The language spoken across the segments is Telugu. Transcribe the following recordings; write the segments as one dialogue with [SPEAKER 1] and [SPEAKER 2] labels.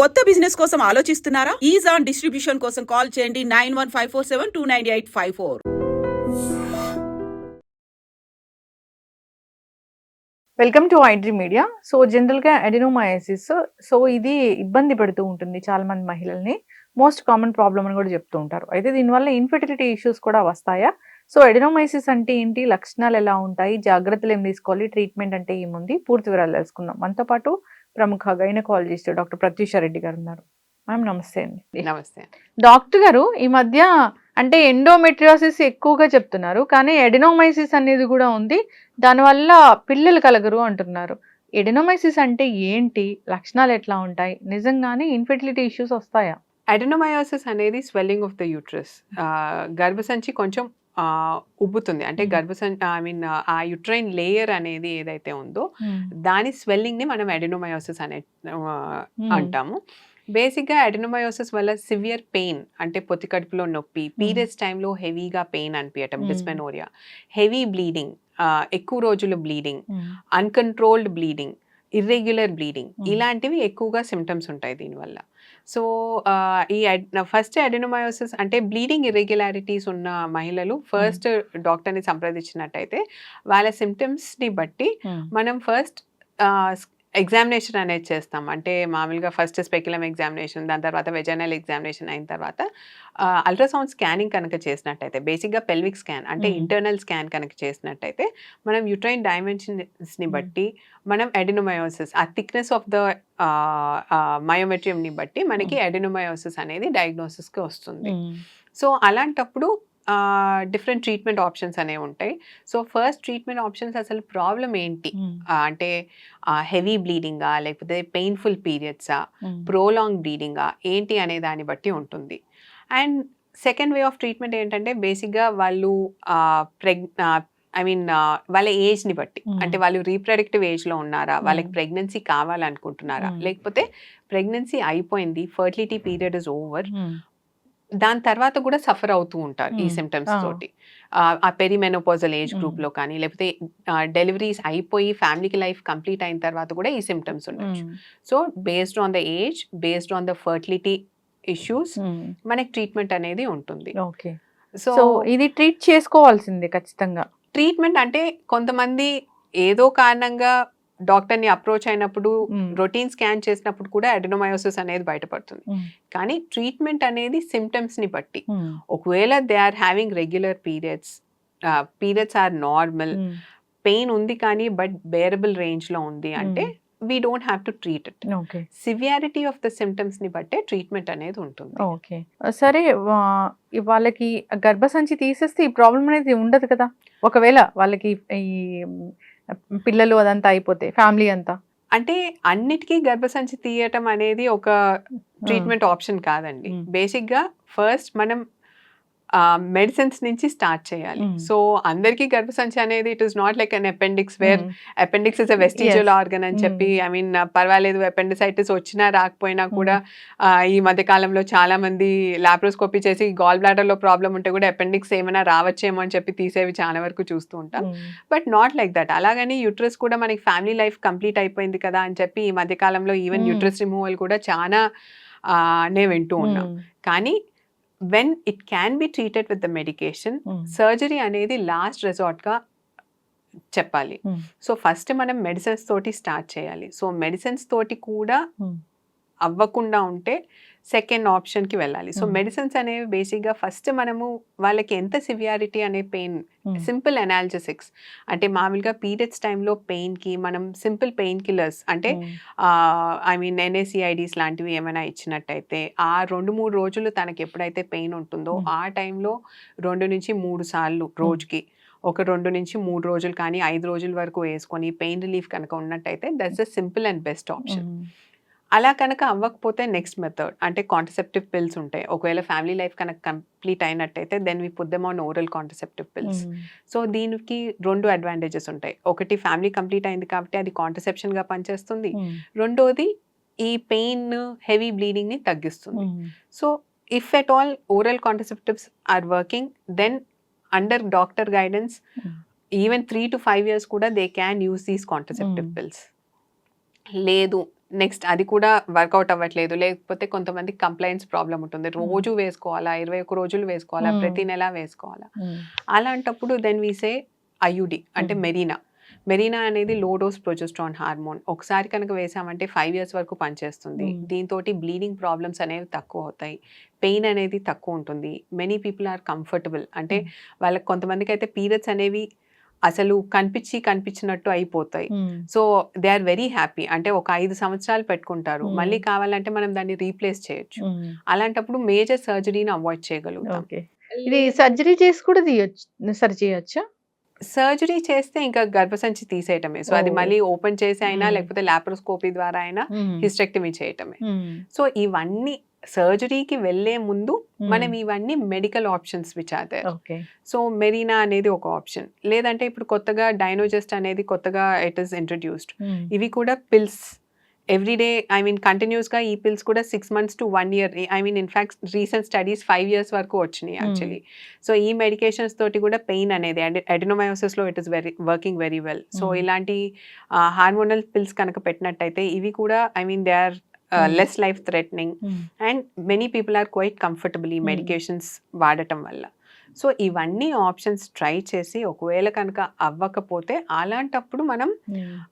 [SPEAKER 1] కొత్త బిజినెస్ కోసం ఆలోచిస్తున్నారా? ఈజ్ ఆన్ డిస్ట్రిబ్యూషన్ కోసం కాల్ చేయండి nine one five four seven two nine eight five four.
[SPEAKER 2] Welcome to iDream media so జనరల్గా అడినోమయాసిస్ సో ఇది ఇబ్బంది పెడుతూ ఉంటుంది చాలా మంది మహిళల్ని. మోస్ట్ కామన్ ప్రాబ్లమ్ అని కూడా చెప్తూ ఉంటారు. అయితే దీనివల్ల ఇన్ఫెర్టిలిటీ ఇష్యూస్ కూడా వస్తాయా? సో ఎడినోమైసిస్ అంటే ఏంటి? లక్షణాలు ఎలా ఉంటాయి? జాగ్రత్తలు ఏం తీసుకోవాలి? ట్రీట్మెంట్ అంటే ఏముంది? పూర్తి వివరాలు తెలుసుకుందాం. మనతో పాటు ప్రముఖ గైనకాలజిస్ట్ డాక్టర్ ప్రత్యూష రెడ్డి గారు ఉన్నారు. మ్యామ్ నమస్తే అండి.
[SPEAKER 3] నమస్తే.
[SPEAKER 2] డాక్టర్ గారు ఈ మధ్య అంటే ఎండోమెట్రియోసిస్ ఎక్కువగా చెప్తున్నారు కానీ ఎడినోమైసిస్ అనేది కూడా ఉంది. దానివల్ల పిల్లలు కలగరు అంటున్నారు. ఎడినోమైసిస్ అంటే ఏంటి? లక్షణాలు ఎట్లా ఉంటాయి? నిజంగానే ఇన్ఫెర్టిలిటీ ఇష్యూస్ వస్తాయా?
[SPEAKER 3] అడెనోమయోసిస్ అనేది స్వెల్లింగ్ ఆఫ్ ద యూట్రస్. గర్భసంచి కొంచెం ఉబ్బుతుంది. అంటే. గర్భసం ఐ మీన్ ఆ యుట్రైన్ లేయర్ అనేది ఏదైతే ఉందో దాని స్వెల్లింగ్ని మనం అడెనోమయోసిస్ అనే అంటాము. బేసిక్గా అడెనోమయోసిస్ వల్ల సివియర్ పెయిన్ అంటే పొత్తి కడుపులో నొప్పి పీరియడ్స్ టైంలో హెవీగా పెయిన్ అనిపించటం. డిస్మెనోరియా. హెవీ బ్లీడింగ్ ఎక్కువ రోజులు bleeding uncontrolled bleeding irregular bleeding
[SPEAKER 2] Mm.
[SPEAKER 3] ఇలాంటివి ఎక్కువగా సిమ్టమ్స్ ఉంటాయి దీనివల్ల. సో ఈ ఫస్ట్ అడెనోమయోసిస్ అంటే బ్లీడింగ్ ఇర్రెగ్యులారిటీస్ ఉన్న మహిళలు ఫస్ట్ డాక్టర్ని సంప్రదించినట్టయితే వాళ్ళ సిమ్టమ్స్ని బట్టి మనం ఫస్ట్ ఎగ్జామినేషన్ అనేది చేస్తాం అంటే మామూలుగా ఫస్ట్ స్పెక్యులం ఎగ్జామినేషన్ దాని తర్వాత వెజనల్ ఎగ్జామినేషన్ అయిన తర్వాత అల్ట్రాసౌండ్ స్కానింగ్ కనుక చేసినట్టయితే బేసిక్గా పెల్విక్ స్కాన్ అంటే. ఇంటర్నల్ స్కాన్ కనుక చేసినట్టయితే మనం యుట్రైన్ డైమెన్షన్స్ని. బట్టి మనం ఎడినోమయోసిస్ ఆ థిక్నెస్ ఆఫ్ ద మయోమెట్రియంని బట్టి మనకి ఎడినోమయోసిస్ అనేది డయాగ్నోసిస్కి వస్తుంది సో అలాంటప్పుడు డిఫరెంట్ ట్రీట్మెంట్ ఆప్షన్స్ అనేవి ఉంటాయి. సో ఫస్ట్ ట్రీట్మెంట్ ఆప్షన్స్ అసలు ప్రాబ్లం ఏంటి? ఆ, అంటే హెవీ బ్లీడింగా లేకపోతే పెయిన్ఫుల్ పీరియడ్సా ప్రోలాంగ్ బ్లీడింగా ఏంటి అనే దాన్ని బట్టి ఉంటుంది. And second way of treatment ఏంటంటే బేసిక్గా వాళ్ళు ప్రెగ్ ఐ మీన్ వాళ్ళ ఏజ్ని బట్టి.
[SPEAKER 2] Mm.
[SPEAKER 3] అంటే వాళ్ళు రీప్రొడక్టివ్ ఏజ్లో ఉన్నారా? వాళ్ళకి
[SPEAKER 2] Mm.
[SPEAKER 3] ప్రెగ్నెన్సీ కావాలనుకుంటున్నారా. లేకపోతే ప్రెగ్నెన్సీ అయిపోయింది ఫర్టిలిటీ పీరియడ్ ఇస్ ఓవర్ దాని తర్వాత కూడా సఫర్ అవుతూ ఉంటారు ఈ. సిమ్టమ్స్. తోటి. ఆ, పెరిమెనోపోజల్ ఏజ్. గ్రూప్లో కానీ లేకపోతే డెలివరీస్ అయిపోయి ఫ్యామిలీకి లైఫ్ కంప్లీట్ అయిన తర్వాత కూడా ఈ సిమ్టమ్స్ ఉండొచ్చు. So based on the age based on the fertility issues మనకి ట్రీట్మెంట్ అనేది ఉంటుంది.
[SPEAKER 2] ఓకే.
[SPEAKER 3] సో
[SPEAKER 2] సో ఇది ట్రీట్ చేసుకోవాల్సిందే ఖచ్చితంగా.
[SPEAKER 3] ట్రీట్మెంట్ అంటే కొంతమంది ఏదో కారణంగా డాక్టర్ని అప్రోచ్ అయినప్పుడు. రొటీన్ స్కాన్ చేసినప్పుడు కూడా అడెనోమయోసిస్ అనేది బయటపడుతుంది. కానీ ట్రీట్మెంట్ అనేది సిమ్టమ్స్ని బట్టి ఒకవేళ they are having regular periods periods or normal pain ఉంది కానీ బట్ బేరబుల్ రేంజ్లో ఉంది అంటే we don't have to treat it.
[SPEAKER 2] Okay.
[SPEAKER 3] Severity of the సిమ్టమ్స్ని బట్టే ట్రీట్మెంట్ అనేది ఉంటుంది.
[SPEAKER 2] ఓకే. సరే వాళ్ళకి గర్భసంచి తీసేస్తే ఈ ప్రాబ్లం అనేది ఉండదు కదా. ఒకవేళ వాళ్ళకి ఈ పిల్లలు అదంతా అయిపోతే ఫ్యామిలీ అంతా.
[SPEAKER 3] అంటే అన్నిటికీ గర్భసంచి తీయటం అనేది ఒక ట్రీట్మెంట్ ఆప్షన్ కాదండి.
[SPEAKER 2] Mm.
[SPEAKER 3] బేసిక్గా ఫస్ట్ మనం మెడిసిన్స్ నుంచి స్టార్ట్ చేయాలి. సో అందరికీ గర్భసంచి అనేది it is not like an appendix where appendix is a vestigial. Organ అని చెప్పి ఐ మీన్ పర్వాలేదు అపెండిసైటిస్ వచ్చినా రాకపోయినా కూడా ఆ, ఈ మధ్య కాలంలో చాలా మంది లాప్రోస్కోపీ చేసి గాల్ బ్లాడర్లో ప్రాబ్లం ఉంటే కూడా అపెండిక్స్ ఏమైనా రావచ్చేమో అని చెప్పి తీసేవి చాలా వరకు చూస్తూ ఉంటాం. బట్ నాట్ లైక్ దట్ అలాగని యూట్రస్ కూడా మనకి ఫ్యామిలీ లైఫ్ కంప్లీట్ అయిపోయింది కదా అని చెప్పి ఈ మధ్య కాలంలో ఈవెన్. యూట్రస్ రిమూవల్ కూడా చాలా నే వింటూ ఉన్నాం. కానీ when it can be treated with the medication surgery అనేది లాస్ట్గా చెప్పాలి
[SPEAKER 2] Hmm.
[SPEAKER 3] సో ఫస్ట్ మనం మెడిసిన్స్ తోటి స్టార్ట్ చేయాలి సో మెడిసిన్స్ తోటి కూడా
[SPEAKER 2] Hmm.
[SPEAKER 3] అవ్వకుండా ఉంటే సెకండ్ ఆప్షన్కి వెళ్ళాలి. సో. మెడిసిన్స్ అనేవి బేసిక్గా ఫస్ట్ మనము వాళ్ళకి ఎంత సివియారిటీ అనే పెయిన్ సింపుల్ అనాలజసిక్స్. అంటే మామూలుగా పీరియడ్స్ టైంలో పెయిన్కి మనం సింపుల్ పెయిన్ కిల్లర్స్ అంటే ఐ మీన్ ఎన్ఏసిఐడిస్ లాంటివి ఏమైనా ఇచ్చినట్టయితే ఆ రెండు మూడు రోజులు తనకి ఎప్పుడైతే పెయిన్ ఉంటుందో. ఆ టైంలో రెండు నుంచి మూడు సార్లు రోజుకి ఒక రెండు నుంచి మూడు రోజులు కానీ ఐదు రోజుల వరకు వేసుకొని పెయిన్ రిలీఫ్ కనుక ఉన్నట్టయితే that's a simple and best option. అలా కనుక అవ్వకపోతే నెక్స్ట్ మెథడ్ అంటే కాంట్రసెప్టివ్ పిల్స్ ఉంటాయి. ఒకవేళ ఫ్యామిలీ లైఫ్ కనుక కంప్లీట్ అయినట్టయితే then we put them on oral contraceptive pills so దీనికి రెండు అడ్వాంటేజెస్ ఉంటాయి. ఒకటి ఫ్యామిలీ కంప్లీట్ అయింది కాబట్టి అది contraception గా పనిచేస్తుంది. రెండోది ఈ పెయిన్ హెవీ బ్లీడింగ్ని తగ్గిస్తుంది. So if at all oral contraceptives are working then under doctor guidance. Even three to five years కూడా they can use these contraceptive
[SPEAKER 2] Mm.
[SPEAKER 3] Pills లేదు నెక్స్ట్ అది కూడా వర్కౌట్ అవ్వట్లేదు. లేకపోతే కొంతమంది కంప్లైంట్స్ ప్రాబ్లం ఉంటుంది. రోజు వేసుకోవాలా? ఇరవై ఒక్క రోజులు వేసుకోవాలా. ప్రతి నెల వేసుకోవాలా? అలాంటప్పుడు దెన్ వీసే ఐయుడి అంటే. మెరీనా. మెరీనా అనేది లో డోస్ ప్రొజెస్ట్రాన్ హార్మోన్ ఒకసారి కనుక వేసామంటే ఫైవ్ ఇయర్స్ వరకు పనిచేస్తుంది. దీంతో బ్లీడింగ్ ప్రాబ్లమ్స్ అనేవి తక్కువ అవుతాయి. పెయిన్ అనేది తక్కువ ఉంటుంది. మెనీ పీపుల్ ఆర్ కంఫర్టబుల్ అంటే. వాళ్ళకి కొంతమందికి అయితే పీరియడ్స్ అనేవి అసలు కనిపించి కనిపించినట్టు అయిపోతాయి. So they are very happy. అంటే ఒక ఐదు సంవత్సరాలు పెట్టుకుంటారు.
[SPEAKER 2] Mm.
[SPEAKER 3] మళ్ళీ కావాలంటే మనం దాన్ని రీప్లేస్ చేయొచ్చు. అలాంటప్పుడు మేజర్ సర్జరీని అవాయిడ్ చేయగలుగుతాం.
[SPEAKER 2] ఇది సర్జరీ చేసి కూడా తీయొచ్చు సరి చేయొచ్చా?
[SPEAKER 3] సర్జరీ చేస్తే ఇంకా గర్భసంచి తీసేయటమే. సో అది. మళ్ళీ ఓపెన్ చేసి అయినా. లేకపోతే లాప్రోస్కోపీ ద్వారా అయినా హిస్టెక్టమీ చేయటమే. సో ఇవన్నీ సర్జరీకి వెళ్ళే ముందు మనం ఇవన్నీ medical options which are there
[SPEAKER 2] okay.
[SPEAKER 3] So Mirena అనేది ఒక ఆప్షన్. లేదంటే ఇప్పుడు కొత్తగా డైనోజెస్ట్ అనేది కొత్తగా ఇట్ ఇస్ ఇంట్రడ్యూస్డ్ ఇవి కూడా పిల్స్ ఎవ్రీడే ఐ మీన్ కంటిన్యూస్గా ఈ పిల్స్ కూడా six months to one year I mean in fact recent studies five years వరకు వచ్చినాయి యాక్చువల్లీ సో ఈ మెడికేషన్స్ తోటి కూడా పెయిన్ అనేది అడినోమయోసిస్లో it is very working very well so. ఇలాంటి హార్మోనల్ పిల్స్ కనుక పెట్టినట్టయితే ఇవి కూడా I mean they are. Less life threatening and many people are quite comfortable ఈ
[SPEAKER 2] Hmm.
[SPEAKER 3] మెడికేషన్స్ వాడటం వల్ల. సో ఇవన్నీ ఆప్షన్స్ ట్రై చేసి ఒకవేళ కనుక అవ్వకపోతే అలాంటప్పుడు మనం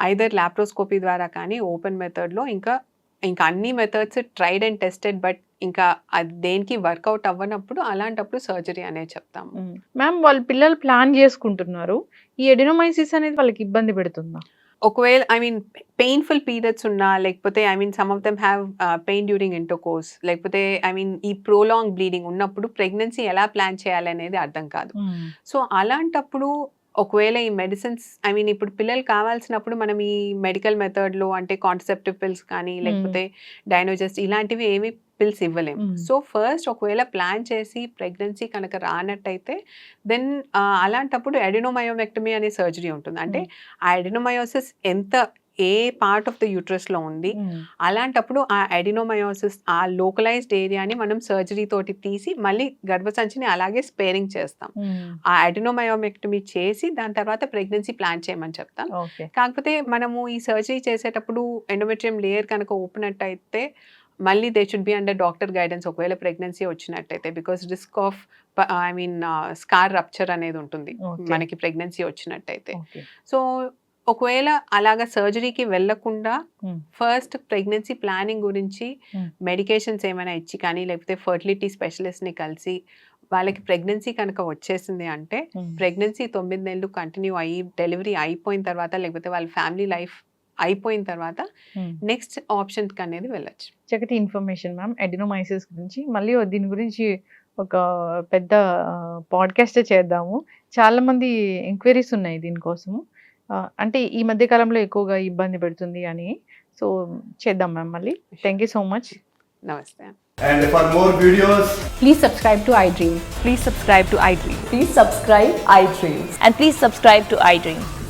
[SPEAKER 3] ఐదర్ లాప్రోస్కోపీ ద్వారా కానీ ఓపెన్ మెథడ్లో ఇంకా ఇంకా అన్ని methods tried and tested but ఇంకా అది దేనికి వర్కౌట్ అవ్వనప్పుడు అలాంటప్పుడు సర్జరీ అనేది చెప్తాము.
[SPEAKER 2] మ్యామ్ వాళ్ళు పిల్లలు ప్లాన్ చేసుకుంటున్నారు. ఈ ఎడినోమైసిస్ అనేది వాళ్ళకి ఇబ్బంది పెడుతుందా?
[SPEAKER 3] ఒకవేళ ఐ మీన్ పెయిన్ఫుల్ పీరియడ్స్ ఉన్నా లేకపోతే I mean some of them have pain during intercourse లేకపోతే ఐ మీన్ ఈ ప్రోలాంగ్ బ్లీడింగ్ ఉన్నప్పుడు ప్రెగ్నెన్సీ ఎలా ప్లాన్ చేయాలనేది అర్థం కాదు. సో అలాంటప్పుడు ఒకవేళ ఈ మెడిసిన్స్ ఐ మీన్ ఇప్పుడు పిల్లలు కావాల్సినప్పుడు మనం ఈ మెడికల్ మెథడ్లో అంటే కాన్సెప్టివ్ పిల్స్ కానీ లేకపోతే డైనోజెస్ట్ ఇలాంటివి ఏమి పిల్స్ ఇవ్వలేము
[SPEAKER 2] Mm.
[SPEAKER 3] సో ఫస్ట్ ఒకవేళ ప్లాన్ చేసి ప్రెగ్నెన్సీ కనుక రానట్టయితే దెన్ అలాంటప్పుడు ఎడినోమయోమెక్టమీ అనే సర్జరీ ఉంటుంది. అంటే ఆ ఎడినోమయోసిస్ ఎంత ఏ పార్ట్ ఆఫ్ ద యూట్రస్లో ఉంది అలాంటప్పుడు ఆ ఎడినోమయోసిస్ ఆ లోకలైజ్డ్ ఏరియాని మనం సర్జరీ తోటి తీసి మళ్ళీ గర్భసంచిని అలాగే స్పేరింగ్ చేస్తాం. ఆ అడినోమయోమెక్టమీ చేసి దాని తర్వాత ప్రెగ్నెన్సీ ప్లాన్ చేయమని చెప్తాం. కాకపోతే మనము ఈ సర్జరీ చేసేటప్పుడు ఎండోమెట్రియం లేయర్ కనుక ఓపెన్ అయితే మళ్ళీ they should be under doctor guidance ఒకవేళ ప్రెగ్నెన్సీ వచ్చినట్టయితే because risk of I mean scar rupture అనేది ఉంటుంది. మనకి ప్రెగ్నెన్సీ వచ్చినట్టయితే సో ఒకవేళ అలాగా సర్జరీకి వెళ్ళకుండా
[SPEAKER 2] Hmm.
[SPEAKER 3] ఫస్ట్ ప్రెగ్నెన్సీ ప్లానింగ్ గురించి
[SPEAKER 2] Hmm.
[SPEAKER 3] మెడికేషన్స్ ఏమైనా ఇచ్చి కానీ లేకపోతే ఫర్టిలిటీ స్పెషలిస్ట్ని కలిసి వాళ్ళకి ప్రెగ్నెన్సీ కనుక వచ్చేసింది అంటే ప్రెగ్నెన్సీ తొమ్మిది నెలలు కంటిన్యూ అయ్యి డెలివరీ అయిపోయిన తర్వాత లేకపోతే వాళ్ళ ఫ్యామిలీ లైఫ్ అయిపోయిన తర్వాత నెక్స్ట్ ఆప్షన్కి అనేది వెళ్ళొచ్చు.
[SPEAKER 2] చక్కటి ఇన్ఫర్మేషన్ మ్యామ్ ఎడినోమైసిస్ గురించి. మళ్ళీ దీని గురించి ఒక పెద్ద పాడ్కాస్ట్ చేద్దాము. చాలా మంది ఎంక్వైరీస్ ఉన్నాయి దీనికోసము అంటే ఈ మధ్య కాలంలో ఎక్కువగా ఇబ్బంది పెడుతుంది అని. సో చేద్దాం మ్యామ్ మళ్ళీ. థ్యాంక్ యూ సో మచ్
[SPEAKER 3] నమస్తే.
[SPEAKER 4] And for more videos,
[SPEAKER 5] Please subscribe to iDream.
[SPEAKER 6] Please subscribe to iDream.
[SPEAKER 5] Please subscribe iDream.
[SPEAKER 6] And please subscribe to iDream.